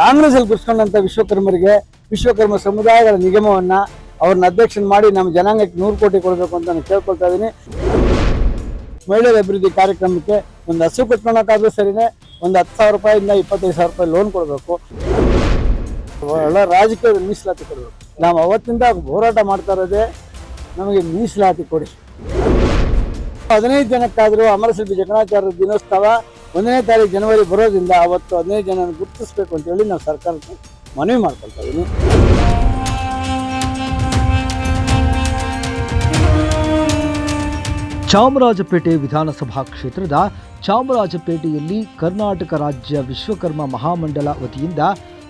ಕಾಂಗ್ರೆಸ್ ಅಲ್ಲಿ ವಿಶ್ವಕರ್ಮರಿಗೆ, ವಿಶ್ವಕರ್ಮ ಸಮುದಾಯಗಳ ನಿಗಮವನ್ನ ಅವ್ರನ್ನ ಅಧ್ಯಕ್ಷನ್ ಮಾಡಿ ನಮ್ಮ ಜನಾಂಗಕ್ಕೆ ನೂರು ಕೋಟಿ ಕೊಡಬೇಕು ಅಂತ ನಾನು ಕೇಳ್ಕೊಳ್ತಾ ಇದ್ದೀನಿ. ಮಹಿಳೆಯರ ಅಭಿವೃದ್ಧಿ ಕಾರ್ಯಕ್ರಮಕ್ಕೆ ಒಂದು ಹಸು ಕಟ್ಕೊಳಕ್ಕಾದ್ರೂ ಸರಿನೇ ಒಂದು ಹತ್ತು ಸಾವಿರ ರೂಪಾಯಿಂದ ಇಪ್ಪತ್ತೈದು ಸಾವಿರ ರೂಪಾಯಿ ಲೋನ್ ಕೊಡಬೇಕು. ಎಲ್ಲ ರಾಜಕೀಯದ ಮೀಸಲಾತಿ ಕೊಡಬೇಕು. ನಾವು ಅವತ್ತಿಂದ ಹೋರಾಟ ಮಾಡ್ತಾ ಇರೋದೇ ನಮಗೆ ಮೀಸಲಾತಿ ಕೊಡಿ. ಹದಿನೈದು ಜನಕ್ಕಾದರೂ ಅಮರಶಿಲ್ಪಿ ಜಗಣಾಚಾರ್ಯ ದಿನೋತ್ಸವ ಒಂದನೇ ತಾರೀಕು ಜನವರಿ ಬರೋದ್ರಿಂದ ಅವತ್ತು ಹದಿನೈದು ಜನ ಗುರುತಿಸ್ಬೇಕು ಅಂತೇಳಿ ನಾವು ಸರ್ಕಾರಕ್ಕೆ ಮನವಿ ಮಾಡ್ಕೊಳ್ತಾ ಇದ್ದೀನಿ ಚಾಮರಾಜಪೇಟೆ ವಿಧಾನಸಭಾ ಕ್ಷೇತ್ರದ ಚಾಮರಾಜಪೇಟೆಯಲ್ಲಿ ಕರ್ನಾಟಕ ರಾಜ್ಯ ವಿಶ್ವಕರ್ಮ ಮಹಾಮಂಡಲ ವತಿಯಿಂದ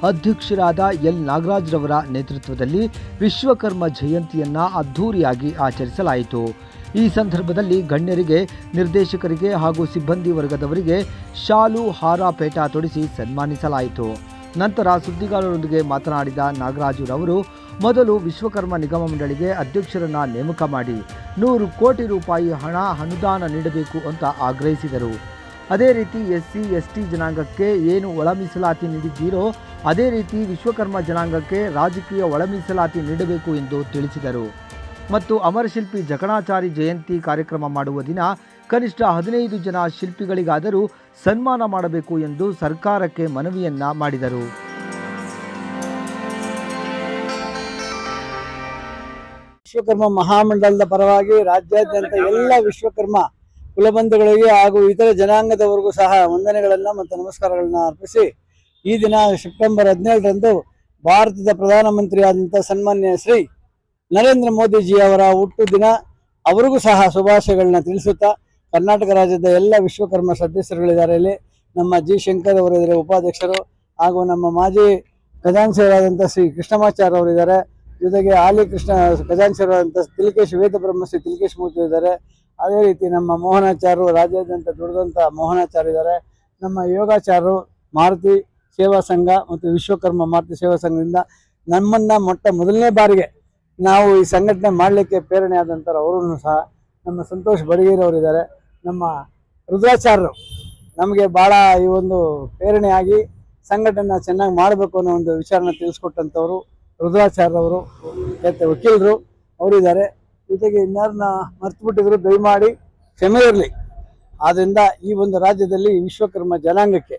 ಅಧ್ಯಕ್ಷರಾದ ಎಲ್ ನಾಗರಾಜ್ರವರ ನೇತೃತ್ವದಲ್ಲಿ ವಿಶ್ವಕರ್ಮ ಜಯಂತಿಯನ್ನ ಅದ್ಧೂರಿಯಾಗಿ ಆಚರಿಸಲಾಯಿತು. ಈ ಸಂದರ್ಭದಲ್ಲಿ ಗಣ್ಯರಿಗೆ, ನಿರ್ದೇಶಕರಿಗೆ ಹಾಗೂ ಸಿಬ್ಬಂದಿ ವರ್ಗದವರಿಗೆ ಶಾಲು, ಹಾರ, ಪೇಟ ತೊಡಿಸಿ ಸನ್ಮಾನಿಸಲಾಯಿತು. ನಂತರ ಸುದ್ದಿಗಾರರೊಂದಿಗೆ ಮಾತನಾಡಿದ ನಾಗರಾಜುರವರು, ಮೊದಲು ವಿಶ್ವಕರ್ಮ ನಿಗಮ ಮಂಡಳಿಗೆ ಅಧ್ಯಕ್ಷರನ್ನ ನೇಮಕ ಮಾಡಿ, ನೂರು ಕೋಟಿ ರೂಪಾಯಿ ಹಣ ಅನುದಾನ ನೀಡಬೇಕು ಅಂತ ಆಗ್ರಹಿಸಿದರು. ಅದೇ ರೀತಿ ಎಸ್ ಸಿ ಎಸ್ ಟಿ ಜನಾಂಗಕ್ಕೆ ಏನು ಒಳ ಮೀಸಲಾತಿ ನೀಡಿದ್ದೀರೋ, ಅದೇ ರೀತಿ ವಿಶ್ವಕರ್ಮ ಜನಾಂಗಕ್ಕೆ ರಾಜಕೀಯ ಒಳ ಮೀಸಲಾತಿ ನೀಡಬೇಕು ಎಂದು ತಿಳಿಸಿದರು. ಮತ್ತು ಅಮರಶಿಲ್ಪಿ ಜಕಣಾಚಾರಿ ಜಯಂತಿ ಕಾರ್ಯಕ್ರಮ ಮಾಡುವ ದಿನ ಕನಿಷ್ಠ ಹದಿನೈದು ಜನ ಶಿಲ್ಪಿಗಳಿಗಾದರೂ ಸನ್ಮಾನ ಮಾಡಬೇಕು ಎಂದು ಸರ್ಕಾರಕ್ಕೆ ಮನವಿಯನ್ನ ಮಾಡಿದರು. ವಿಶ್ವಕರ್ಮ ಮಹಾಮಂಡಲದ ಪರವಾಗಿ ರಾಜ್ಯಾದ್ಯಂತ ಎಲ್ಲ ವಿಶ್ವಕರ್ಮ ಕುಲಬಂಧುಗಳಿಗೆ ಹಾಗೂ ಇತರ ಜನಾಂಗದವರಿಗೂ ಸಹ ವಂದನೆಗಳನ್ನು ಮತ್ತು ನಮಸ್ಕಾರಗಳನ್ನ ಅರ್ಪಿಸಿ ಈ ದಿನ ಸೆಪ್ಟೆಂಬರ್ ಹದಿನೇಳರಂದು ಭಾರತದ ಪ್ರಧಾನಮಂತ್ರಿಯಾದಂಥ ಸನ್ಮಾನ್ಯ ಶ್ರೀ ನರೇಂದ್ರ ಮೋದಿಜಿ ಅವರ ಹುಟ್ಟು ದಿನ ಅವರಿಗೂ ಸಹ ಶುಭಾಶಯಗಳನ್ನ ತಿಳಿಸುತ್ತಾ ಕರ್ನಾಟಕ ರಾಜ್ಯದ ಎಲ್ಲ ವಿಶ್ವಕರ್ಮ ಸದಸ್ಯರುಗಳಿದ್ದಾರೆ ಇಲ್ಲಿ. ನಮ್ಮ ಜಿ ಶಂಕರ್ ಅವರಿದ್ದಾರೆ ಉಪಾಧ್ಯಕ್ಷರು ಹಾಗೂ ನಮ್ಮ ಮಾಜಿ ಖಜಾನ್ಸಿಯರಾದಂಥ ಶ್ರೀ ಕೃಷ್ಣಮಾಚಾರ್ಯ ಅವರಿದ್ದಾರೆ ಜೊತೆಗೆ ಆಲಿ ಕೃಷ್ಣ ಖಜಾನ್ಸಿಯರಾದಂಥ ತಿಲಕೇಶ್ ವೇದ ಬ್ರಹ್ಮಶ್ರೀ ತಿಲಕೇಶ್ ಮೂರ್ತಿ ಇದ್ದಾರೆ. ಅದೇ ರೀತಿ ನಮ್ಮ ಮೋಹನಾಚಾರ್ಯರು ರಾಜ್ಯಾದ್ಯಂತ ದುಡಿದಂಥ ಮೋಹನಾಚಾರ್ಯ ಇದ್ದಾರೆ. ನಮ್ಮ ಯೋಗಾಚಾರ್ಯರು ಮಾರುತಿ ಸೇವಾ ಸಂಘ ಮತ್ತು ವಿಶ್ವಕರ್ಮ ಮಾರುತಿ ಸೇವಾ ಸಂಘದಿಂದ ನಮ್ಮನ್ನು ಮೊಟ್ಟ ಮೊದಲನೇ ಬಾರಿಗೆ ನಾವು ಈ ಸಂಘಟನೆ ಮಾಡಲಿಕ್ಕೆ ಪ್ರೇರಣೆ ಆದಂಥವ್ರು ಅವರೂ ಸಹ ನಮ್ಮ ಸಂತೋಷ್ ಬಡಗೇರವರಿದ್ದಾರೆ ನಮ್ಮ ರುದ್ರಾಚಾರ್ಯರು ನಮಗೆ ಭಾಳ ಈ ಒಂದು ಪ್ರೇರಣೆಯಾಗಿ ಸಂಘಟನೆ ಚೆನ್ನಾಗಿ ಮಾಡಬೇಕು ಅನ್ನೋ ಒಂದು ವಿಚಾರನ ತಿಳಿಸ್ಕೊಟ್ಟಂಥವ್ರು ರುದ್ರಾಚಾರ್ಯವರು ವಕೀಲರು ಅವರಿದ್ದಾರೆ. ಜೊತೆಗೆ ಇನ್ನಾರನ್ನ ಮರ್ತು ಬಿಟ್ಟಿದ್ರು ದಯಮಾಡಿ ಕ್ಷಮೆ ಇರಲಿ. ಆದ್ದರಿಂದ ಈ ಒಂದು ರಾಜ್ಯದಲ್ಲಿ ವಿಶ್ವಕರ್ಮ ಜನಾಂಗಕ್ಕೆ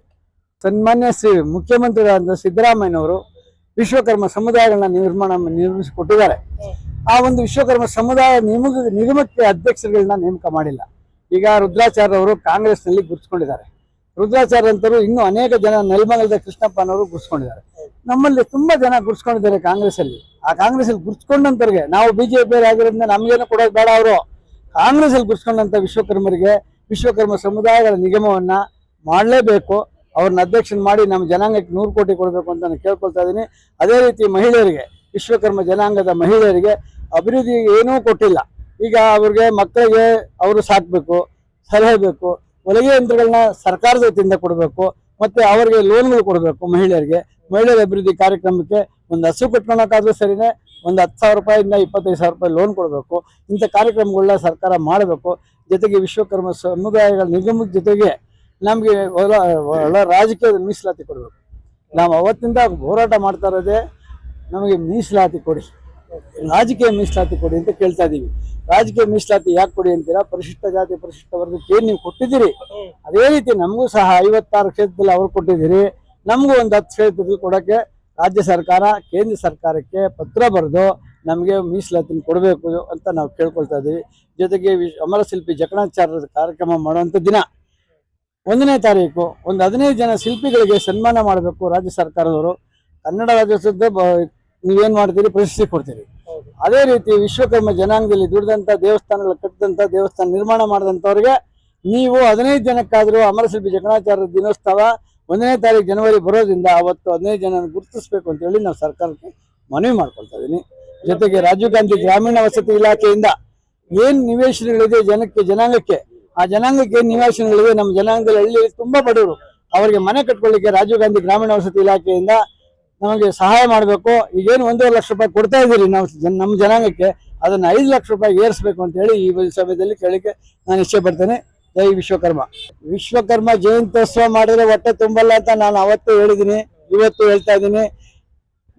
ಸನ್ಮಾನ್ಯ ಶ್ರೀ ಮುಖ್ಯಮಂತ್ರಿಗಳಾದ ಸಿದ್ದರಾಮಯ್ಯನವರು ವಿಶ್ವಕರ್ಮ ಸಮುದಾಯಗಳನ್ನ ನಿರ್ಮಾಣ ನಿರ್ಮಿಸಿಕೊಟ್ಟಿದ್ದಾರೆ. ಆ ಒಂದು ವಿಶ್ವಕರ್ಮ ಸಮುದಾಯ ನಿಮಗ ನಿಗಮಕ್ಕೆ ಅಧ್ಯಕ್ಷರುಗಳನ್ನ ನೇಮಕ ಮಾಡಿಲ್ಲ. ಈಗ ರುದ್ರಾಚಾರ್ಯ ಅವರು ಕಾಂಗ್ರೆಸ್ನಲ್ಲಿ ಗುರುತಿಸ್ಕೊಂಡಿದ್ದಾರೆ. ರುದ್ರಾಚಾರ್ಯ ಅಂತರು ಇನ್ನು ಅನೇಕ ಜನ ನೆಲಮಂಗಲದ ಕೃಷ್ಣಪ್ಪನವರು ಗುರುಸ್ಕೊಂಡಿದ್ದಾರೆ ನಮ್ಮಲ್ಲಿ ತುಂಬಾ ಜನ ಗುರುಸ್ಕೊಂಡಿದ್ದಾರೆ ಕಾಂಗ್ರೆಸ್ ಅಲ್ಲಿ ಆ ಕಾಂಗ್ರೆಸ್ ಅಲ್ಲಿ ಗುರುತಿಸ್ಕೊಂಡಂತವ್ರಿಗೆ, ನಾವು ಬಿಜೆಪಿ ಆಗಿರೋದ್ರಿಂದ ನಮ್ಗೇನು ಕೊಡೋದು ಬೇಡ ಅವರು. ಕಾಂಗ್ರೆಸ್ ಅಲ್ಲಿ ಗುರುಸ್ಕೊಂಡಂತ ವಿಶ್ವಕರ್ಮರಿಗೆ ವಿಶ್ವಕರ್ಮ ಸಮುದಾಯಗಳ ನಿಗಮವನ್ನ ಮಾಡಲೇಬೇಕು. ಅವ್ರನ್ನ ಅಧ್ಯಕ್ಷನ್ ಮಾಡಿ ನಮ್ಮ ಜನಾಂಗಕ್ಕೆ ನೂರು ಕೋಟಿ ಕೊಡಬೇಕು ಅಂತ ನಾನು ಕೇಳ್ಕೊಳ್ತಾ ಇದ್ದೀನಿ. ಅದೇ ರೀತಿ ಮಹಿಳೆಯರಿಗೆ, ವಿಶ್ವಕರ್ಮ ಜನಾಂಗದ ಮಹಿಳೆಯರಿಗೆ ಅಭಿವೃದ್ಧಿ ಏನೂ ಕೊಟ್ಟಿಲ್ಲ. ಈಗ ಅವ್ರಿಗೆ ಮಕ್ಕಳಿಗೆ ಅವರು ಸಾಕಬೇಕು, ಸಲಹೆ ಬೇಕು, ಹೊಲಿಗೆ ಯಂತ್ರಗಳನ್ನ ಸರ್ಕಾರದ ವತಿಯಿಂದ ಕೊಡಬೇಕು, ಮತ್ತೆ ಅವರಿಗೆ ಲೋನ್ಗಳು ಕೊಡಬೇಕು ಮಹಿಳೆಯರಿಗೆ. ಮಹಿಳೆಯರ ಅಭಿವೃದ್ಧಿ ಕಾರ್ಯಕ್ರಮಕ್ಕೆ ಒಂದು ಹಸು ಕಟ್ಕೊಳಕ್ಕಾದ್ರೂ ಸರಿನೇ ಒಂದು ಹತ್ತು ಸಾವಿರ ರೂಪಾಯಿಂದ ಇಪ್ಪತ್ತೈದು ಸಾವಿರ ರೂಪಾಯಿ ಲೋನ್ ಕೊಡಬೇಕು. ಇಂಥ ಕಾರ್ಯಕ್ರಮಗಳನ್ನ ಸರ್ಕಾರ ಮಾಡಬೇಕು. ಜೊತೆಗೆ ವಿಶ್ವಕರ್ಮ ಸಮುದಾಯಗಳ ನಿಗಮದ ಜೊತೆಗೆ ನಮಗೆ ಒಳ ಒಳ್ಳೆ ರಾಜಕೀಯದ ಮೀಸಲಾತಿ ಕೊಡಬೇಕು. ನಾವು ಅವತ್ತಿಂದ ಹೋರಾಟ ಮಾಡ್ತಾ ಇರೋದೇ ನಮಗೆ ಮೀಸಲಾತಿ ಕೊಡಿ. ರಾಜಕೀಯ ಮೀಸಲಾತಿ ಕೊಡಿ ಅಂತ ಕೇಳ್ತಾ ಇದ್ದೀವಿ ರಾಜಕೀಯ ಮೀಸಲಾತಿ ಯಾಕೆ ಕೊಡಿ ಅಂತೀರಾ? ಪರಿಶಿಷ್ಟ ಜಾತಿ, ಪರಿಶಿಷ್ಟ ವರ್ಗಕ್ಕೆ ಏನು ನೀವು ಕೊಟ್ಟಿದ್ದೀರಿ? ಅದೇ ರೀತಿ ನಮಗೂ ಸಹ ಐವತ್ತಾರು ಕ್ಷೇತ್ರದಲ್ಲಿ ಅವ್ರು ಕೊಟ್ಟಿದ್ದೀರಿ. ನಮಗೂ ಒಂದು ಹತ್ತು ಕ್ಷೇತ್ರದಲ್ಲಿ ಕೊಡೋಕ್ಕೆ ರಾಜ್ಯ ಸರ್ಕಾರ, ಕೇಂದ್ರ ಸರ್ಕಾರಕ್ಕೆ ಪತ್ರ ಬರೆದು ನಮಗೆ ಮೀಸಲಾತಿನ ಕೊಡಬೇಕು ಅಂತ ನಾವು ಕೇಳ್ಕೊಳ್ತಾ ಇದ್ದೀವಿ ಜೊತೆಗೆ ಅಮರಶಿಲ್ಪಿ ಜಕಣಾಚಾರ್ಯರ ಕಾರ್ಯಕ್ರಮ ಮಾಡುವಂಥ ದಿನ. ಒಂದನೇ ತಾರೀಕು ಒಂದು ಹದಿನೈದು ಜನ ಶಿಲ್ಪಿಗಳಿಗೆ ಸನ್ಮಾನ ಮಾಡಬೇಕು ರಾಜ್ಯ ಸರ್ಕಾರದವರು. ಕನ್ನಡ ರಾಜ್ಯೋತ್ಸವದ ಬ- ನೀವೇನ್ ಮಾಡ್ತೀರಿ ಪ್ರಶಸ್ತಿ ಕೊಡ್ತೀರಿ. ಅದೇ ರೀತಿ ವಿಶ್ವಕರ್ಮ ಜನಾಂಗದಲ್ಲಿ ದುಡಿದಂತ ದೇವಸ್ಥಾನಗಳು ಕಟ್ಟಿದಂತ ದೇವಸ್ಥಾನ ನಿರ್ಮಾಣ ಮಾಡಿದಂಥವ್ರಿಗೆ ನೀವು ಹದಿನೈದು ಜನಕ್ಕಾದರೂ ಅಮರಶಿಲ್ಪಿ ಜಕಣಾಚಾರ್ಯ ದಿನೋತ್ಸವ ಒಂದನೇ ತಾರೀಕು ಜನವರಿ ಬರೋದ್ರಿಂದ ಅವತ್ತು ಹದಿನೈದು ಜನ ಗುರುತಿಸ್ಬೇಕು ಅಂತೇಳಿ ನಾವು ಸರ್ಕಾರಕ್ಕೆ ಮನವಿ ಮಾಡ್ಕೊಳ್ತಾ ಇದ್ದೀನಿ ಜೊತೆಗೆ ರಾಜೀವ್ ಗಾಂಧಿ ಗ್ರಾಮೀಣ ವಸತಿ ಇಲಾಖೆಯಿಂದ ಏನು ನಿವೇಶನಗಳಿದೆ ಜನಕ್ಕೆ ಜನಾಂಗಕ್ಕೆ ಆ ಜನಾಂಗಕ್ಕೆ ನಿವಾಸಿಗಳಿವೆ ನಮ್ಮ ಜನಾಂಗದ ಹಳ್ಳಿ ತುಂಬಾ ಬಡವರು. ಅವರಿಗೆ ಮನೆ ಕಟ್ಕೊಳ್ಳಿಕ್ಕೆ ರಾಜೀವ್ ಗಾಂಧಿ ಗ್ರಾಮೀಣ ವಸತಿ ಇಲಾಖೆಯಿಂದ ನಮಗೆ ಸಹಾಯ ಮಾಡಬೇಕು. ಈಗೇನು ಒಂದೂವರೆ ಲಕ್ಷ ರೂಪಾಯಿ ಕೊಡ್ತಾ ಇದ್ದೀರಿ ನಾವು ನಮ್ಮ ಜನಾಂಗಕ್ಕೆ, ಅದನ್ನ ಐದು ಲಕ್ಷ ರೂಪಾಯಿ ಏರಿಸಬೇಕು ಅಂತ ಹೇಳಿ ಈ ಸಮಯದಲ್ಲಿ ಕೇಳಲಿಕ್ಕೆ ನಾನು ಇಚ್ಛೆ ಪಡ್ತೇನೆ. ಜೈ ವಿಶ್ವಕರ್ಮ. ವಿಶ್ವಕರ್ಮ ಜಯಂತ್ಯೋತ್ಸವ ಮಾಡಿದ್ರೆ ಹೊಟ್ಟೆ ತುಂಬಲ್ಲ ಅಂತ ನಾನು ಅವತ್ತು ಹೇಳಿದ್ದೀನಿ, ಇವತ್ತು ಹೇಳ್ತಾ ಇದ್ದೀನಿ.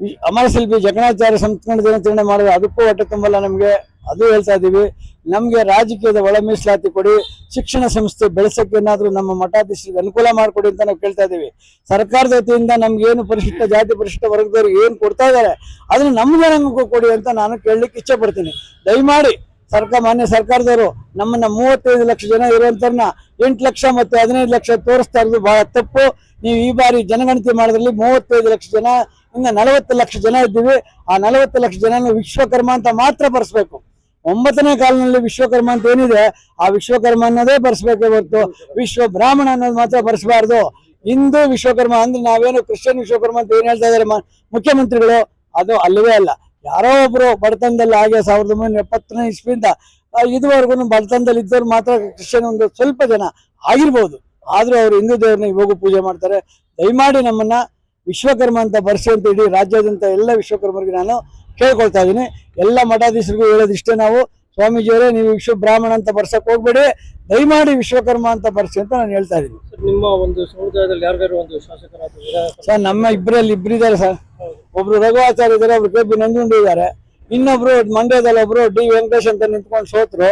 ಅಮರಶಿಲ್ಪಿ ಅಮರ ಶಿಲ್ಪಿ ಜಗಣಾಚಾರ್ಯ ಸಂಸ್ಕರಣ ದಿನಾಚರಣೆ ಮಾಡಿದ್ರೆ ಅದಕ್ಕೂ ಹೊಟ್ಟೆ ತುಂಬಲ್ಲ ನಮಗೆ. ಅದು ಹೇಳ್ತಾ ಇದ್ದೀವಿ ನಮಗೆ ರಾಜಕೀಯದ ಒಳ ಮೀಸಲಾತಿ ಕೊಡಿ, ಶಿಕ್ಷಣ ಸಂಸ್ಥೆ ಬೆಳೆಸಕ್ಕೆ ಏನಾದರೂ ನಮ್ಮ ಮಠಾಧೀಶರಿಗೆ ಅನುಕೂಲ ಮಾಡಿಕೊಡಿ ಅಂತ ನಾವು ಕೇಳ್ತಾ ಇದ್ದೀವಿ ಸರ್ಕಾರದ ವತಿಯಿಂದ ನಮ್ಗೆ ಏನು ಪರಿಶಿಷ್ಟ ಜಾತಿ ಪರಿಶಿಷ್ಟ ವರ್ಗದವ್ರಿಗೆ ಏನು ಕೊಡ್ತಾ ಇದ್ದಾರೆ ಅದನ್ನ ನಮ್ಮ ನಮಗೂ ಕೊಡಿ ಅಂತ ನಾನು ಕೇಳಲಿಕ್ಕೆ ಇಚ್ಛೆ ಪಡ್ತೀನಿ. ದಯಮಾಡಿ ಸರ್ಕಾರ, ಮಾನ್ಯ ಸರ್ಕಾರದವರು ನಮ್ಮನ್ನ ಮೂವತ್ತೈದು ಲಕ್ಷ ಜನ ಇರುವಂತವ್ರನ್ನ ಎಂಟು ಲಕ್ಷ ಮತ್ತೆ ಹದಿನೈದು ಲಕ್ಷ ತೋರಿಸ್ತಾ ಇರೋದು ಬಹಳ ತಪ್ಪು. ನೀವು ಈ ಬಾರಿ ಜನಗಣತಿ ಮಾಡೋದ್ರಲ್ಲಿ ಮೂವತ್ತೈದು ಲಕ್ಷ ಜನ, ಇನ್ನು ನಲವತ್ತು ಲಕ್ಷ ಜನ ಇದ್ದೀವಿ. ಆ ನಲವತ್ತು ಲಕ್ಷ ಜನನ ವಿಶ್ವಕರ್ಮ ಅಂತ ಮಾತ್ರ ಬರ್ಸ್ಬೇಕು ಒಂಬತ್ತನೇ ಕಾಲದಲ್ಲಿ ವಿಶ್ವಕರ್ಮ ಅಂತ ಏನಿದೆ, ಆ ವಿಶ್ವಕರ್ಮ ಅನ್ನೋದೇ ಬರ್ಸ್ಬೇಕೇ ಹೊರತು, ವಿಶ್ವ ಬ್ರಾಹ್ಮಣ ಅನ್ನೋದು ಮಾತ್ರ ಬರ್ಸಬಾರ್ದು. ಹಿಂದೂ ವಿಶ್ವಕರ್ಮ ಅಂದ್ರೆ ನಾವೇನು ಕ್ರಿಶ್ಚಿಯನ್ ವಿಶ್ವಕರ್ಮ ಅಂತ ಏನ್ ಹೇಳ್ತಾ ಇದಾರೆ ಮುಖ್ಯಮಂತ್ರಿಗಳು? ಅದು ಅಲ್ಲವೇ ಅಲ್ಲ. ಯಾರೋ ಒಬ್ರು ಬಡತನದಲ್ಲಿ ಹಾಗೆ ಸಾವಿರದ ಒಂಬೈನೂರ ಎಪ್ಪತ್ತನೇ ಇಸ್ವಿಯಿಂದ ಇದುವರೆಗೂ ಬಡತನದಲ್ಲಿ ಇದ್ದವ್ರು ಮಾತ್ರ ಕ್ರಿಶ್ಚಿಯನ್ ಒಂದು ಸ್ವಲ್ಪ ಜನ ಆಗಿರ್ಬೋದು. ಆದ್ರೂ ಅವರು ಹಿಂದೂ ದೇವ್ರನ್ನ ಇವಾಗೂ ಪೂಜೆ ಮಾಡ್ತಾರೆ. ದಯಮಾಡಿ ನಮ್ಮನ್ನ ವಿಶ್ವಕರ್ಮ ಅಂತ ಬರ್ಸಿ ಅಂತ ಇಡೀ ರಾಜ್ಯಾದ್ಯಂತ ಎಲ್ಲ ವಿಶ್ವಕರ್ಮರಿಗೆ ನಾನು ಕೇಳ್ಕೊಳ್ತಾ ಇದ್ದೀನಿ ಎಲ್ಲ ಮಠಾಧೀಶರಿಗೂ ಹೇಳೋದಿಷ್ಟೇ ನಾವು. ಸ್ವಾಮೀಜಿಯವರೇ ನೀವು ವಿಶ್ವ ಬ್ರಾಹ್ಮಣ ಅಂತ ಬರ್ಸಕ್ ಹೋಗ್ಬೇಡಿ. ದಯಮಾಡಿ ವಿಶ್ವಕರ್ಮ ಅಂತ ಬರ್ಸಿ ಅಂತ ನಾನು ಹೇಳ್ತಾ ಇದ್ದೀನಿ ಸರ್, ನಿಮ್ಮ ಒಂದು ಸಮುದಾಯದಲ್ಲಿ ಯಾರಿಗಾರು ಒಂದು ಶಾಸಕರ ಸರ್ ನಮ್ಮ ಇಬ್ಬರಲ್ಲಿ ಇಬ್ಬರಿದ್ದಾರೆ ಸರ್. ಒಬ್ರು ರಘುವಾಚಾರ್ಯ ಇದ್ದಾರೆ ಒಬ್ರು ಕೆ ಬಿ ನಂಜುಂಡಿ ಇದ್ದಾರೆ. ಇನ್ನೊಬ್ರು ಮಂಡ್ಯದಲ್ಲಿ ಒಬ್ರು ಡಿ ವೆಂಕಟೇಶ್ ಅಂತ ನಿಂತ್ಕೊಂಡು ಸೋತ್ರು.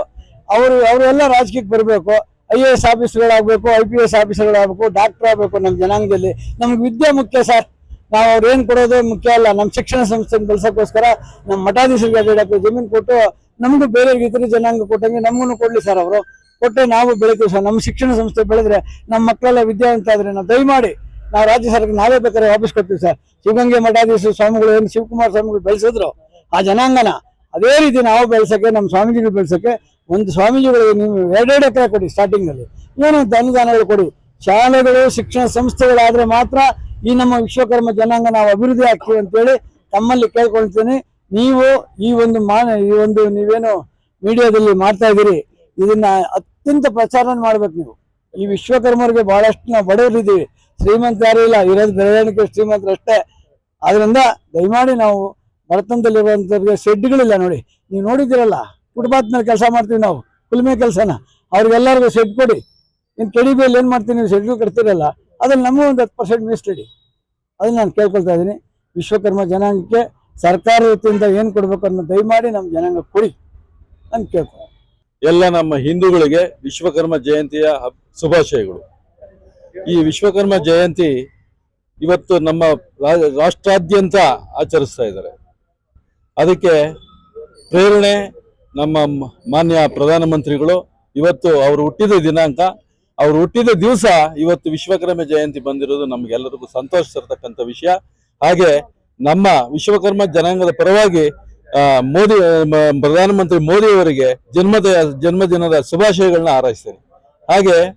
ಅವರು ಅವರೆಲ್ಲ ರಾಜಕೀಯಕ್ಕೆ ಬರಬೇಕು. ಐ ಎ ಎಸ್ ಆಫೀಸರ್ಗಳಾಗಬೇಕು ಐ ಪಿ ಎಸ್ ಆಫೀಸರ್ಗಳಾಗಬೇಕು ಡಾಕ್ಟರ್ ಆಗಬೇಕು ನಮ್ಮ ಜನಾಂಗದಲ್ಲಿ. ನಮ್ಗೆ ವಿದ್ಯೆ ಮುಖ್ಯ ಸರ್. ನಾವು ಅವ್ರು ಏನ್ ಕೊಡೋದು ಮುಖ್ಯ ಅಲ್ಲ ನಮ್ಮ ಶಿಕ್ಷಣ ಸಂಸ್ಥೆ ಬೆಳೆಸೋಕ್ಕೋಸ್ಕರ ನಮ್ಮ ಮಠಾಧೀಶರಿಗೆ ಎಕರೆ ಜಮೀನು ಕೊಟ್ಟು ನಮಗೂ ಬೇರೆ ಇತರ ಜನಾಂಗ ಕೊಟ್ಟಂಗೆ ನಮಗೂ ಕೊಡ್ಲಿ ಸರ್ ಅವರು. ಕೊಟ್ಟರೆ ನಾವು ಬೆಳಿತೀವಿ ಸರ್. ನಮ್ಮ ಶಿಕ್ಷಣ ಸಂಸ್ಥೆ ಬೆಳೆದ್ರೆ ನಮ್ಮ ಮಕ್ಕಳೆಲ್ಲ ವಿದ್ಯಾವಂತ ಆದ್ರೆ ನಾವು ದಯಮಾಡಿ ನಾವು ರಾಜ್ಯ ಸರ್ಕಾರ ನಾವೇ ಬೇಕಾದ್ರೆ ವಾಪಸ್ ಕೊಡ್ತೀವಿ ಸರ್. ಶಿವಗಂಗೆ ಮಠಾಧೀಶ ಸ್ವಾಮಿಗಳು ಏನು ಶಿವಕುಮಾರ್ ಸ್ವಾಮಿಗಳು ಬೆಳೆಸಿದ್ರು ಆ ಜನಾಂಗನ. ಅದೇ ರೀತಿ ನಾವು ಬೆಳೆಸಕ್ಕೆ ನಮ್ಮ ಸ್ವಾಮೀಜಿಗಳು ಬೆಳೆಸಕ್ಕೆ ಒಂದು ಸ್ವಾಮೀಜಿಗಳಿಗೆ ನೀವು ಎರಡೆರಡು ಎಕರೆ ಕೊಡಿ ಸ್ಟಾರ್ಟಿಂಗ್ನಲ್ಲಿ ಏನೋ ಅನುದಾನಗಳು ಕೊಡಿ. ಶಾಲೆಗಳು, ಶಿಕ್ಷಣ ಸಂಸ್ಥೆಗಳಾದ್ರೆ ಮಾತ್ರ ಈ ನಮ್ಮ ವಿಶ್ವಕರ್ಮ ಜನಾಂಗ ನಾವು ಅಭಿವೃದ್ಧಿ ಆಗ್ತೀವಿ ಅಂತೇಳಿ ತಮ್ಮಲ್ಲಿ ಕೇಳ್ಕೊಳ್ತೀನಿ. ನೀವು ಈ ಒಂದು ಮಾನ ಈ ಒಂದು ನೀವೇನು ಮೀಡಿಯಾದಲ್ಲಿ ಮಾಡ್ತಾ ಇದ್ದೀರಿ, ಇದನ್ನ ಅತ್ಯಂತ ಪ್ರಚಾರ ಮಾಡ್ಬೇಕು ನೀವು. ಈ ವಿಶ್ವಕರ್ಮರಿಗೆ ಬಹಳಷ್ಟು ನಾವು ಬಡವರಿದ್ದೀವಿ. ಶ್ರೀಮಂತ ಯಾರು ಇಲ್ಲ, ಇರೋದು ಬೆಳವಣಿಗೆ ಶ್ರೀಮಂತರು ಅಷ್ಟೇ. ಆದ್ರಿಂದ ದಯಮಾಡಿ ನಾವು ಬಡತನದಲ್ಲಿರುವಂತವ್ರಿಗೆ ಶೆಡ್ಗಳಿಲ್ಲ ನೋಡಿ. ನೀವು ನೋಡಿದ್ದೀರಲ್ಲ ಫುಟ್ಪಾತ್ ಮೇಲೆ ಕೆಲಸ ಮಾಡ್ತೀವಿ ನಾವು, ಕುಲ್ಮೆ ಕೆಲಸನ. ಅವ್ರಿಗೆಲ್ಲರಿಗೂ ಶೆಡ್ ಕೊಡಿ. ಇನ್ನು ಕೆಡಿಬೇಲಿ ಏನು ಮಾಡ್ತೀವಿ ನೀವು? ಶೆಡ್ಗಳು ಕಟ್ತಿರಲ್ಲ. ಅದ್ರಲ್ಲಿ ನಮ್ಮ ಒಂದು ಹತ್ತು ಪರ್ಸೆಂಟ್ ಮೀಸಲಿಡಿ ಅದನ್ನ ನಾನು ಕೇಳ್ಕೊಳ್ತಾ ಇದ್ದೀನಿ. ವಿಶ್ವಕರ್ಮ ಜನಾಂಗಕ್ಕೆ ಸರ್ಕಾರ ವತಿಯಿಂದ ಏನು ಕೊಡ್ಬೇಕು ಅನ್ನೋ ದಯಮಾಡಿ ನಮ್ಮ ಜನಾಂಗ ಕೊಡಿ ನಾನು ಕೇಳ್ಕೊಳ ಎಲ್ಲ ನಮ್ಮ ಹಿಂದೂಗಳಿಗೆ ವಿಶ್ವಕರ್ಮ ಜಯಂತಿಯ ಶುಭಾಶಯಗಳು. ಈ ವಿಶ್ವಕರ್ಮ ಜಯಂತಿ ಇವತ್ತು ನಮ್ಮ ರಾಷ್ಟ್ರಾದ್ಯಂತ ಆಚರಿಸ್ತಾ ಇದ್ದಾರೆ. ಅದಕ್ಕೆ ಪ್ರೇರಣೆ ನಮ್ಮ ಮಾನ್ಯ ಪ್ರಧಾನಮಂತ್ರಿಗಳು, ಇವತ್ತು ಅವರು ಹುಟ್ಟಿದ ದಿನಾಂಕ ಅವರು ಹುಟ್ಟಿದ ದಿವಸ ಇವತ್ತು ವಿಶ್ವಕರ್ಮ ಜಯಂತಿ ಬಂದಿರೋದು ನಮ್ಗೆಲ್ಲರಿಗೂ ಸಂತೋಷ ಇರತಕ್ಕಂಥ ವಿಷಯ. ಹಾಗೆ ನಮ್ಮ ವಿಶ್ವಕರ್ಮ ಜನಾಂಗದ ಪರವಾಗಿ ಮೋದಿ ಪ್ರಧಾನಮಂತ್ರಿ ಮೋದಿಯವರಿಗೆ ಜನ್ಮದ, ಜನ್ಮದಿನದ ಶುಭಾಶಯಗಳನ್ನ ಹಾರೈಸ್ತೇನೆ. ಹಾಗೆ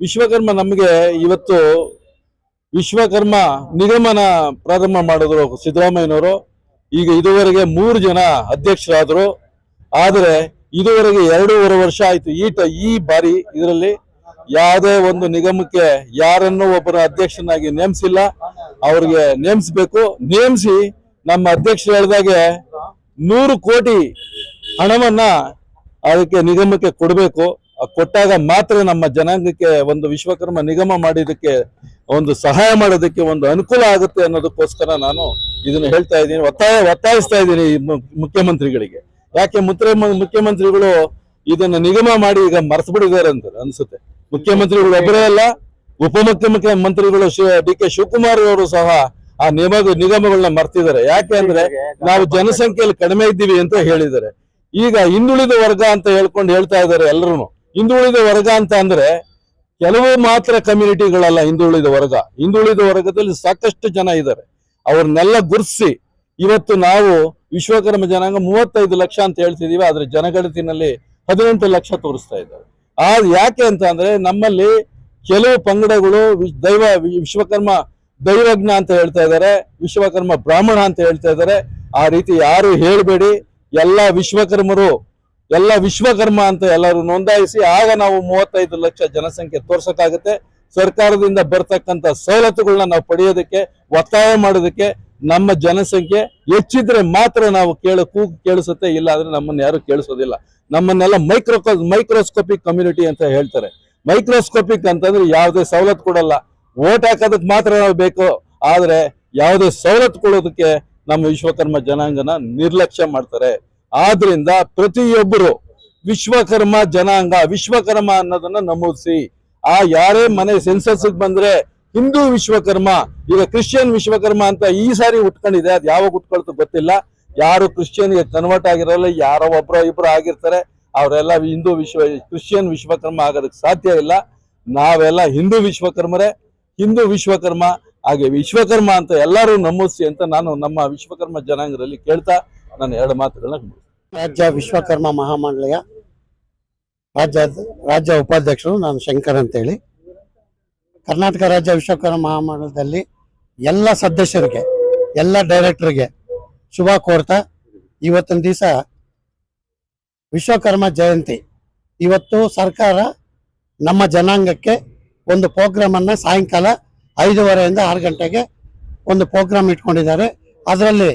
ವಿಶ್ವಕರ್ಮ ನಮಗೆ ಇವತ್ತು ವಿಶ್ವಕರ್ಮ ನಿಗಮನ ಪ್ರಾರಂಭ ಮಾಡಿದ್ರು ಸಿದ್ದರಾಮಯ್ಯನವರು. ಈಗ ಇದುವರೆಗೆ ಮೂರು ಜನ ಅಧ್ಯಕ್ಷರಾದರು. ಆದರೆ ಇದುವರೆಗೆ ಎರಡೂವರೆ ವರ್ಷ ಆಯಿತು. ಈ ಟ- ಈ ಬಾರಿ ಇದರಲ್ಲಿ ಯಾವುದೇ ಒಂದು ನಿಗಮಕ್ಕೆ ಯಾರನ್ನು ಒಬ್ಬರ ಅಧ್ಯಕ್ಷನಾಗಿ ನೇಮಿಸಿಲ್ಲ, ಅವ್ರಿಗೆ ನೇಮಿಸ್ಬೇಕು. ನೇಮಿಸಿ ನಮ್ಮ ಅಧ್ಯಕ್ಷರು ಹೇಳಿದಾಗೆ ನೂರು ಕೋಟಿ ಹಣವನ್ನ ಅದಕ್ಕೆ ನಿಗಮಕ್ಕೆ ಕೊಡಬೇಕು. ಕೊಟ್ಟಾಗ ಮಾತ್ರ ನಮ್ಮ ಜನಾಂಗಕ್ಕೆ ಒಂದು ವಿಶ್ವಕರ್ಮ ನಿಗಮ ಮಾಡಿದಕ್ಕೆ ಒಂದು ಸಹಾಯ ಮಾಡೋದಕ್ಕೆ ಒಂದು ಅನುಕೂಲ ಆಗುತ್ತೆ ಅನ್ನೋದಕ್ಕೋಸ್ಕರ ನಾನು ಇದನ್ನ ಹೇಳ್ತಾ ಇದ್ದೀನಿ. ಒತ್ತಾಯ ಒತ್ತಾಯಿಸ್ತಾ ಇದ್ದೀನಿ ಮುಖ್ಯಮಂತ್ರಿಗಳಿಗೆ. ಯಾಕೆ ಮುತ್ರ ಮುಖ್ಯಮಂತ್ರಿಗಳು ಇದನ್ನ ನಿಗಮ ಮಾಡಿ ಈಗ ಮರೆತು ಅಂತ ಅನ್ಸುತ್ತೆ. ಮುಖ್ಯಮಂತ್ರಿಗಳು ಒಬ್ಬರೇ ಅಲ್ಲ ಉಪಮುಖ್ಯಮಂತ್ರಿಗಳು ಡಿ ಕೆ ಶಿವಕುಮಾರ್ ಅವರು ಸಹ ಆ ನಿಯಮ ನಿಗಮಗಳನ್ನ ಮರ್ತಿದ್ದಾರೆ. ಯಾಕೆ ಅಂದ್ರೆ ನಾವು ಜನಸಂಖ್ಯೆಯಲ್ಲಿ ಕಡಿಮೆ ಇದ್ದೀವಿ ಅಂತ ಹೇಳಿದ್ದಾರೆ. ಈಗ ಹಿಂದುಳಿದ ವರ್ಗ ಅಂತ ಹೇಳ್ಕೊಂಡು ಹೇಳ್ತಾ ಇದ್ದಾರೆ ಎಲ್ಲರೂ ಹಿಂದುಳಿದ ವರ್ಗ ಅಂತ ಅಂದ್ರೆ ಕೆಲವು ಮಾತ್ರ ಕಮ್ಯುನಿಟಿಗಳಲ್ಲ ಹಿಂದುಳಿದ ವರ್ಗ. ಹಿಂದುಳಿದ ವರ್ಗದಲ್ಲಿ ಸಾಕಷ್ಟು ಜನ ಇದ್ದಾರೆ. ಅವ್ರನ್ನೆಲ್ಲ ಗುರ್ಸಿ ಇವತ್ತು ನಾವು ವಿಶ್ವಕರ್ಮ ಜನಾಂಗ ಮೂವತ್ತೈದು ಲಕ್ಷ ಅಂತ ಹೇಳ್ತಿದೀವಿ, ಆದ್ರೆ ಜನಗಣತಿನಲ್ಲಿ ಹದಿನೆಂಟು ಲಕ್ಷ ತೋರಿಸ್ತಾ ಇದ್ದಾರೆ. ಆ ಯಾಕೆ ಅಂತ ಅಂದ್ರೆ ನಮ್ಮಲ್ಲಿ ಕೆಲವು ಪಂಗಡಗಳು ದೈವ ವಿಶ್ವಕರ್ಮ ದೈವಜ್ಞ ಅಂತ ಹೇಳ್ತಾ ಇದ್ದಾರೆ, ವಿಶ್ವಕರ್ಮ ಬ್ರಾಹ್ಮಣ ಅಂತ ಹೇಳ್ತಾ ಇದ್ದಾರೆ. ಆ ರೀತಿ ಯಾರು ಹೇಳಬೇಡಿ, ಎಲ್ಲ ವಿಶ್ವಕರ್ಮರು, ಎಲ್ಲ ವಿಶ್ವಕರ್ಮ ಅಂತ ಎಲ್ಲರೂ ನೋಂದಾಯಿಸಿ ಆಗ ನಾವು ಮೂವತ್ತೈದು ಲಕ್ಷ ಜನಸಂಖ್ಯೆ ತೋರ್ಸಕ್ಕಾಗುತ್ತೆ. ಸರ್ಕಾರದಿಂದ ಬರ್ತಕ್ಕಂಥ ಸವಲತ್ತುಗಳನ್ನ ನಾವು ಪಡೆಯೋದಕ್ಕೆ, ಒತ್ತಾಯ ಮಾಡೋದಕ್ಕೆ ನಮ್ಮ ಜನಸಂಖ್ಯೆ ಹೆಚ್ಚಿದ್ರೆ ಮಾತ್ರ ನಾವು ಕೇಳ ಕೂಗು ಕೇಳಿಸುತ್ತೆ, ಇಲ್ಲ ಅಂದ್ರೆ ನಮ್ಮನ್ನ ಯಾರು ಕೇಳಿಸೋದಿಲ್ಲ. ನಮ್ಮನ್ನೆಲ್ಲ ಮೈಕ್ರೋ ಮೈಕ್ರೋಸ್ಕೋಪಿಕ್ ಕಮ್ಯುನಿಟಿ ಅಂತ ಹೇಳ್ತಾರೆ. ಮೈಕ್ರೋಸ್ಕೋಪಿಕ್ ಅಂತಂದ್ರೆ ಯಾವುದೇ ಸವಲತ್ತು ಕೊಡಲ್ಲ. ಓಟ್ ಹಾಕೋದಕ್ಕೆ ಮಾತ್ರ ನಾವು ಬೇಕು. ಆದ್ರೆ ಯಾವುದೇ ಸವಲತ್ತು ಕೊಡೋದಕ್ಕೆ ನಮ್ಮ ವಿಶ್ವಕರ್ಮ ಜನಾಂಗನ ನಿರ್ಲಕ್ಷ್ಯ ಮಾಡ್ತಾರೆ. ಆದ್ರಿಂದ ಪ್ರತಿಯೊಬ್ಬರು ವಿಶ್ವಕರ್ಮ ಜನಾಂಗ, ವಿಶ್ವಕರ್ಮ ಅನ್ನೋದನ್ನ ನಮೂದಿಸಿ. ಆ ಯಾರೇ ಮನೆ ಸೆನ್ಸಸ್ ಬಂದ್ರೆ ಹಿಂದೂ ವಿಶ್ವಕರ್ಮ, ಈಗ ಕ್ರಿಶ್ಚಿಯನ್ ವಿಶ್ವಕರ್ಮ ಅಂತ ಈ ಸಾರಿ ಉಟ್ಕೊಂಡಿದೆ, ಅದು ಯಾವಾಗ ಉಟ್ಕೊಳ್ತು ಗೊತ್ತಿಲ್ಲ. ಯಾರು ಕ್ರಿಶ್ಚಿಯನ್ಗೆ ಕನ್ವರ್ಟ್ ಆಗಿರಲ್ಲ, ಯಾರೋ ಒಬ್ರ ಇಬ್ರು ಆಗಿರ್ತಾರೆ, ಅವರೆಲ್ಲ ಹಿಂದೂ ವಿಶ್ವ, ಕ್ರಿಶ್ಚಿಯನ್ ವಿಶ್ವಕರ್ಮ ಆಗೋದಕ್ಕೆ ಸಾಧ್ಯ ಇಲ್ಲ. ನಾವೆಲ್ಲ ಹಿಂದೂ ವಿಶ್ವಕರ್ಮರೇ, ಹಿಂದೂ ವಿಶ್ವಕರ್ಮ, ಹಾಗೆ ವಿಶ್ವಕರ್ಮ ಅಂತ ಎಲ್ಲರೂ ನಮೂಸಿ ಅಂತ ನಾನು ನಮ್ಮ ವಿಶ್ವಕರ್ಮ ಜನಾಂಗದಲ್ಲಿ ಕೇಳ್ತಾ ನಾನು ಎರಡು ಮಾತುಗಳನ್ನ. ರಾಜ್ಯ ವಿಶ್ವಕರ್ಮ ಮಹಾಮಂಡಳಿಯ ರಾಜ್ಯ ರಾಜ್ಯ ಉಪಾಧ್ಯಕ್ಷರು ನಾನು ಶಂಕರ್ ಅಂತೇಳಿ. ಕರ್ನಾಟಕ ರಾಜ್ಯ ವಿಶ್ವಕರ್ಮ ಮಹಾಮಂಡಲದಲ್ಲಿ ಎಲ್ಲ ಸದಸ್ಯರಿಗೆ, ಎಲ್ಲ ಡೈರೆಕ್ಟರ್ಗೆ ಶುಭ ಕೋರ್ತಾ. ಇವತ್ತಿನ ದಿವಸ ವಿಶ್ವಕರ್ಮ ಜಯಂತಿ. ಇವತ್ತು ಸರ್ಕಾರ ನಮ್ಮ ಜನಾಂಗಕ್ಕೆ ಒಂದು ಪ್ರೋಗ್ರಾಮ್ ಅನ್ನ ಸಾಯಂಕಾಲ ಐದೂವರೆಯಿಂದ ಆರು ಗಂಟೆಗೆ ಒಂದು ಪ್ರೋಗ್ರಾಮ್ ಇಟ್ಕೊಂಡಿದ್ದಾರೆ. ಅದರಲ್ಲಿ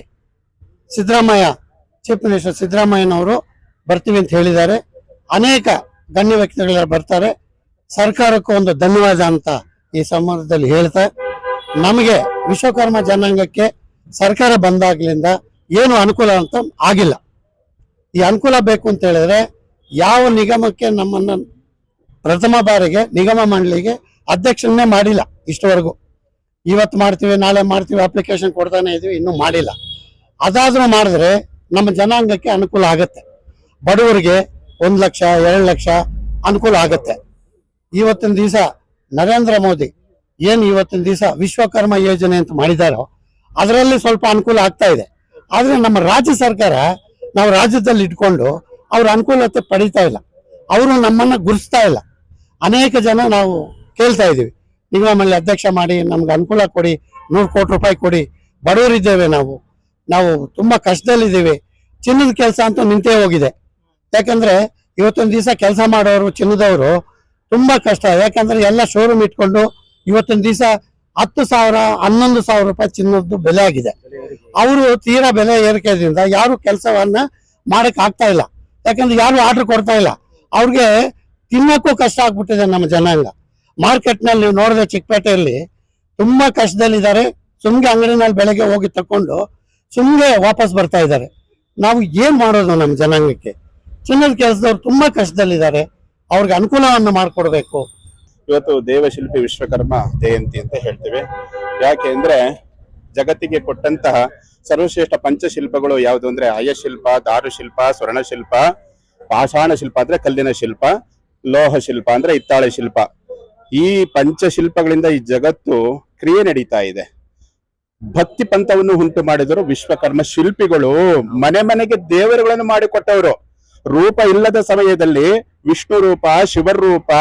ಸಿದ್ದರಾಮಯ್ಯ, ಚೀಫ್ ಮಿನಿಸ್ಟರ್ ಸಿದ್ದರಾಮಯ್ಯನವರು ಬರ್ತೀವಿ ಅಂತ ಹೇಳಿದ್ದಾರೆ. ಅನೇಕ ಗಣ್ಯ ವ್ಯಕ್ತಿಗಳೆಲ್ಲ ಬರ್ತಾರೆ. ಸರ್ಕಾರಕ್ಕೂ ಒಂದು ಧನ್ಯವಾದ ಅಂತ ಈ ಸಂಬಂಧದಲ್ಲಿ ಹೇಳ್ತಾ, ನಮಗೆ ವಿಶ್ವಕರ್ಮ ಜನಾಂಗಕ್ಕೆ ಸರ್ಕಾರ ಬಂದಾಗ್ಲಿಂದ ಏನು ಅನುಕೂಲ ಅಂತ ಆಗಿಲ್ಲ. ಈ ಅನುಕೂಲ ಬೇಕು ಅಂತ ಹೇಳಿದ್ರೆ ಯಾವ ನಿಗಮಕ್ಕೆ ನಮ್ಮನ್ನು ಪ್ರಥಮ ಬಾರಿಗೆ ನಿಗಮ ಮಂಡಳಿಗೆ ಅಧ್ಯಕ್ಷನೇ ಮಾಡಿಲ್ಲ ಇಷ್ಟವರೆಗೂ. ಇವತ್ತು ಮಾಡ್ತೀವಿ, ನಾಳೆ ಮಾಡ್ತೀವಿ ಅಪ್ಲಿಕೇಶನ್ ಕೊಡ್ತಾನೆ ಇದೀವಿ, ಇನ್ನೂ ಮಾಡಿಲ್ಲ. ಅದಾದರೂ ಮಾಡಿದ್ರೆ ನಮ್ಮ ಜನಾಂಗಕ್ಕೆ ಅನುಕೂಲ ಆಗುತ್ತೆ. ಬಡವರಿಗೆ ಒಂದು ಲಕ್ಷ, ಎರಡು ಲಕ್ಷ ಅನುಕೂಲ ಆಗುತ್ತೆ. ಇವತ್ತಿನ ದಿವಸ ನರೇಂದ್ರ ಮೋದಿ ಏನು ಇವತ್ತಿನ ದಿವಸ ವಿಶ್ವಕರ್ಮ ಯೋಜನೆ ಅಂತ ಮಾಡಿದಾರೋ, ಅದರಲ್ಲಿ ಸ್ವಲ್ಪ ಅನುಕೂಲ ಆಗ್ತಾ ಇದೆ. ಆದರೆ ನಮ್ಮ ರಾಜ್ಯ ಸರ್ಕಾರ ನಾವು ರಾಜ್ಯದಲ್ಲಿ ಇಟ್ಕೊಂಡು ಅವ್ರ ಅನುಕೂಲತೆ ಪಡಿತಾ ಇಲ್ಲ. ಅವರು ನಮ್ಮನ್ನ ಗುರುಸ್ತಾ ಇಲ್ಲ. ಅನೇಕ ಜನ ನಾವು ಕೇಳ್ತಾ ಇದೀವಿ ನಿಗಮಲ್ಲಿ ಅಧ್ಯಕ್ಷ ಮಾಡಿ ನಮ್ಗೆ ಅನುಕೂಲ ಕೊಡಿ, ನೂರು ಕೋಟಿ ರೂಪಾಯಿ ಕೊಡಿ ಬಡವರಿದ್ದೇವೆ ನಾವು. ನಾವು ತುಂಬಾ ಕಷ್ಟದಲ್ಲಿದ್ದೀವಿ. ಚಿನ್ನದ ಕೆಲಸ ಅಂತೂ ನಿಂತೇ ಹೋಗಿದೆ. ಯಾಕಂದ್ರೆ ಇವತ್ತೊಂದು ದಿವಸ ಕೆಲಸ ಮಾಡೋರು, ಚಿನ್ನದವರು ತುಂಬಾ ಕಷ್ಟ. ಯಾಕಂದ್ರೆ ಎಲ್ಲ ಶೋರೂಮ್ ಇಟ್ಕೊಂಡು ಇವತ್ತಿನ ದಿವಸ ಹತ್ತು ಸಾವಿರ, ಹನ್ನೊಂದು ಸಾವಿರ ರೂಪಾಯಿ ಚಿನ್ನದ್ದು ಬೆಲೆ ಆಗಿದೆ. ಅವರು ತೀರಾ ಬೆಲೆ ಏರಿಕೆಯಿಂದ ಯಾರು ಕೆಲಸವನ್ನ ಮಾಡಕ್ ಆಗ್ತಾ ಇಲ್ಲ. ಯಾಕಂದ್ರೆ ಯಾರು ಆರ್ಡರ್ ಕೊಡ್ತಾ ಇಲ್ಲ. ಅವ್ರಿಗೆ ತಿನ್ನಕ್ಕೂ ಕಷ್ಟ ಆಗ್ಬಿಟ್ಟಿದೆ ನಮ್ಮ ಜನಾಂಗ. ಮಾರ್ಕೆಟ್ನಲ್ಲಿ ನೀವು ನೋಡಿದ್ರೆ ಚಿಕ್ಕಪೇಟೆಯಲ್ಲಿ ತುಂಬಾ ಕಷ್ಟದಲ್ಲಿದ್ದಾರೆ. ಸುಮ್ಗೆ ಅಂಗಡಿನಲ್ಲಿ ಬೆಳಗ್ಗೆ ಹೋಗಿ ತಕೊಂಡು ಸುಮ್ಗೆ ವಾಪಸ್ ಬರ್ತಾ ಇದ್ದಾರೆ. ನಾವು ಏನ್ ಮಾಡೋದು ನಮ್ಮ ಜನಾಂಗಕ್ಕೆ? ಚಿನ್ನದ ಕೆಲಸದವ್ರು ತುಂಬಾ ಕಷ್ಟದಲ್ಲಿದ್ದಾರೆ. ಅವ್ರಿಗೆ ಅನುಕೂಲವನ್ನು ಮಾಡಿಕೊಡ್ಬೇಕು. ಇವತ್ತು ದೇವಶಿಲ್ಪಿ ವಿಶ್ವಕರ್ಮ ಜಯಂತಿ ಅಂತ ಹೇಳ್ತೇವೆ. ಯಾಕೆ ಅಂದ್ರೆ ಜಗತ್ತಿಗೆ ಕೊಟ್ಟಂತಹ ಸರ್ವಶ್ರೇಷ್ಠ ಪಂಚಶಿಲ್ಪಗಳು ಯಾವುದು ಅಂದ್ರೆ ಅಯಶಿಲ್ಪ ದಾರುಶಿಲ್ಪ, ಸ್ವರ್ಣಶಿಲ್ಪ, ಪಾಷಾಣ ಶಿಲ್ಪ ಅಂದ್ರೆ ಕಲ್ಲಿನ ಶಿಲ್ಪ, ಲೋಹ ಶಿಲ್ಪ ಅಂದ್ರೆ ಹಿತ್ತಾಳೆ ಶಿಲ್ಪ. ಈ ಪಂಚಶಿಲ್ಪಗಳಿಂದ ಈ ಜಗತ್ತು ಕ್ರಿಯೆ ನಡೀತಾ ಇದೆ. ಭಕ್ತಿ ಪಂಥವನ್ನು ಉಂಟು ಮಾಡಿದರು ವಿಶ್ವಕರ್ಮ ಶಿಲ್ಪಿಗಳು. ಮನೆ ಮನೆಗೆ ದೇವರುಗಳನ್ನು ಮಾಡಿಕೊಟ್ಟವರು. ರೂಪ ಇಲ್ಲದ ಸಮಯದಲ್ಲಿ ವಿಷ್ಣು ರೂಪ ಶಿವರೂಪ ರೂಪ,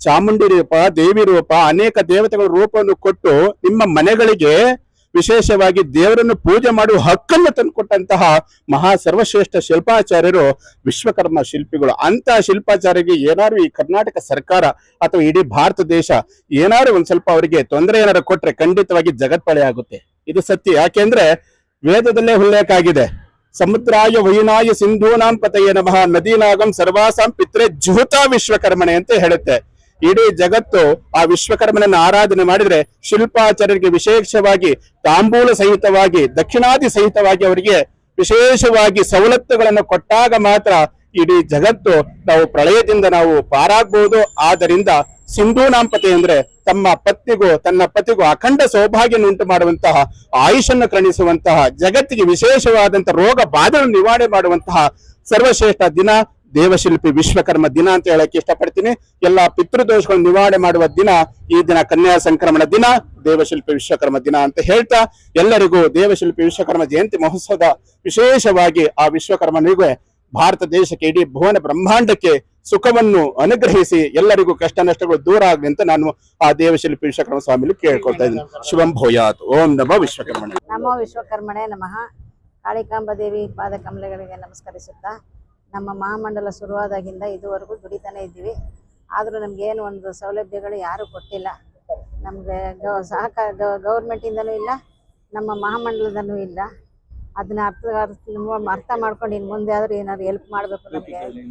ಚಾಮುಂಡಿ ರೂಪ, ದೇವಿ ರೂಪ, ಅನೇಕ ದೇವತೆಗಳ ರೂಪವನ್ನು ಕೊಟ್ಟು ನಿಮ್ಮ ಮನೆಗಳಿಗೆ ವಿಶೇಷವಾಗಿ ದೇವರನ್ನು ಪೂಜೆ ಮಾಡುವ ಹಕ್ಕನ್ನು ತಂದುಕೊಟ್ಟಂತಹ ಮಹಾ ಸರ್ವಶ್ರೇಷ್ಠ ಶಿಲ್ಪಾಚಾರ್ಯರು, ವಿಶ್ವಕರ್ಮ ಶಿಲ್ಪಿಗಳು. ಅಂತ ಶಿಲ್ಪಾಚಾರ್ಯರಿಗೆ ಏನಾದ್ರು ಈ ಕರ್ನಾಟಕ ಸರ್ಕಾರ ಅಥವಾ ಇಡೀ ಭಾರತ ದೇಶ ಏನಾದ್ರು ಒಂದ್ ಸ್ವಲ್ಪ ಅವರಿಗೆ ತೊಂದರೆ ಏನಾದ್ರು ಕೊಟ್ರೆ ಖಂಡಿತವಾಗಿ ಜಗತ್ಪಳೆ ಆಗುತ್ತೆ. ಇದು ಸತ್ಯ. ಯಾಕೆಂದ್ರೆ ವೇದದಲ್ಲೇ ಉಲ್ಲೇಖ ಆಗಿದೆ. ಸಮುದ್ರಾಯ ವೈನಾಯ ಸಿಂಧೂನಾಂ ಪತಯೇ ನಮಃ. ನದೀನಾಗಂ ಸರ್ವಾಸಾಂ ಪಿತ್ರೆ ಜುಹುತಾ ವಿಶ್ವಕರ್ಮಣೆ ಅಂತ ಹೇಳುತ್ತೆ. ಇಡೀ ಜಗತ್ತು ಆ ವಿಶ್ವಕರ್ಮನನ್ನು ಆರಾಧನೆ ಮಾಡಿದ್ರೆ ಶಿಲ್ಪಾಚಾರ್ಯರಿಗೆ ವಿಶೇಷವಾಗಿ ತಾಂಬೂಲ ಸಹಿತವಾಗಿ, ದಕ್ಷಿಣಾದಿ ಸಹಿತವಾಗಿ ಅವರಿಗೆ ವಿಶೇಷವಾಗಿ ಸವಲತ್ತುಗಳನ್ನು ಕೊಟ್ಟಾಗ ಮಾತ್ರ ಇಡೀ ಜಗತ್ತು ನಾವು ಪ್ರಳಯದಿಂದ ನಾವು ಪಾರಾಗಬಹುದು ಆದ್ದರಿಂದ ಸಿಂಧೂನಾಂಪತೆ ಅಂದ್ರೆ ತಮ್ಮ ಪತ್ನಿಗೂ ತನ್ನ ಪತಿಗೂ ಅಖಂಡ ಸೌಭಾಗ್ಯವನ್ನು ಉಂಟು ಮಾಡುವಂತಹ ಆಯುಷನ್ನು ಕ್ರಣಿಸುವಂತಹ, ಜಗತ್ತಿಗೆ ವಿಶೇಷವಾದಂತಹ ರೋಗ ಬಾಧೆಯನ್ನು ನಿವಾರಣೆ ಮಾಡುವಂತಹ ಸರ್ವಶ್ರೇಷ್ಠ ದಿನ, ದೇವಶಿಲ್ಪಿ ವಿಶ್ವಕರ್ಮ ದಿನ ಅಂತ ಹೇಳಕ್ಕೆ ಇಷ್ಟಪಡ್ತೀನಿ. ಎಲ್ಲಾ ಪಿತೃದೋಷಗಳನ್ನು ನಿವಾರಣೆ ಮಾಡುವ ದಿನ, ಈ ದಿನ ಕನ್ಯಾ ಸಂಕ್ರಮಣ ದಿನ, ದೇವಶಿಲ್ಪಿ ವಿಶ್ವಕರ್ಮ ದಿನ ಅಂತ ಹೇಳ್ತಾ ಎಲ್ಲರಿಗೂ ದೇವಶಿಲ್ಪಿ ವಿಶ್ವಕರ್ಮ ಜಯಂತಿ ಮಹೋತ್ಸವದ ವಿಶೇಷವಾಗಿ ಆ ವಿಶ್ವಕರ್ಮನಿಗೆ ಭಾರತ ದೇಶಕ್ಕೆ ಇಡೀ ಭುವನ ಬ್ರಹ್ಮಾಂಡಕ್ಕೆ ಸುಖವನ್ನು ಅನುಗ್ರಹಿಸಿ ಎಲ್ಲರಿಗೂ ಕಷ್ಟ ನಷ್ಟಗಳು ದೂರ ಆಗಲಿ ಅಂತ ನಾನು ಆ ದೇವಶಿಲ್ಪಿ ವಿಶ್ವಕರ್ಮ ಸ್ವಾಮಿಲಿ ಕೇಳ್ಕೊಳ್ತಾ ಇದ್ದೀನಿ. ಶಿವಂ ಭೋಯಾತ್. ಓಂ ನಮ ವಿಶ್ವಕರ್ಮಣೆ. ನಮೋ ವಿಶ್ವಕರ್ಮಣೆ ನಮಃ. ಕಾಳಿಕಾಂಬ ದೇವಿ ಪಾದ ಕಮಲಗಳಿಗೆ ನಮಸ್ಕರಿಸುತ್ತಾ ನಮ್ಮ ಮಹಾಮಂಡಲ ಶುರುವಾದಾಗಿಂದ ಇದುವರೆಗೂ ದುಡಿತಾನೆ ಇದ್ದೀವಿ. ಆದರೂ ನಮಗೇನು ಒಂದು ಸೌಲಭ್ಯಗಳು ಯಾರೂ ಕೊಟ್ಟಿಲ್ಲ. ನಮಗೆ ಗೌ ಸಹಕಾರ ಗೌರ್ಮೆಂಟಿಂದನೂ ಇಲ್ಲ, ನಮ್ಮ ಮಹಾಮಂಡಲದಲ್ಲೂ ಇಲ್ಲ. ಅದನ್ನ ಅರ್ಥ ಅರ್ಥ ಮಾಡ್ಕೊಂಡು ಇನ್ನು ಮುಂದೆ ಆದ್ರೂ ಏನಾದ್ರು ಹೆಲ್ಪ್ ಮಾಡಬೇಕು ನಮಗೆ.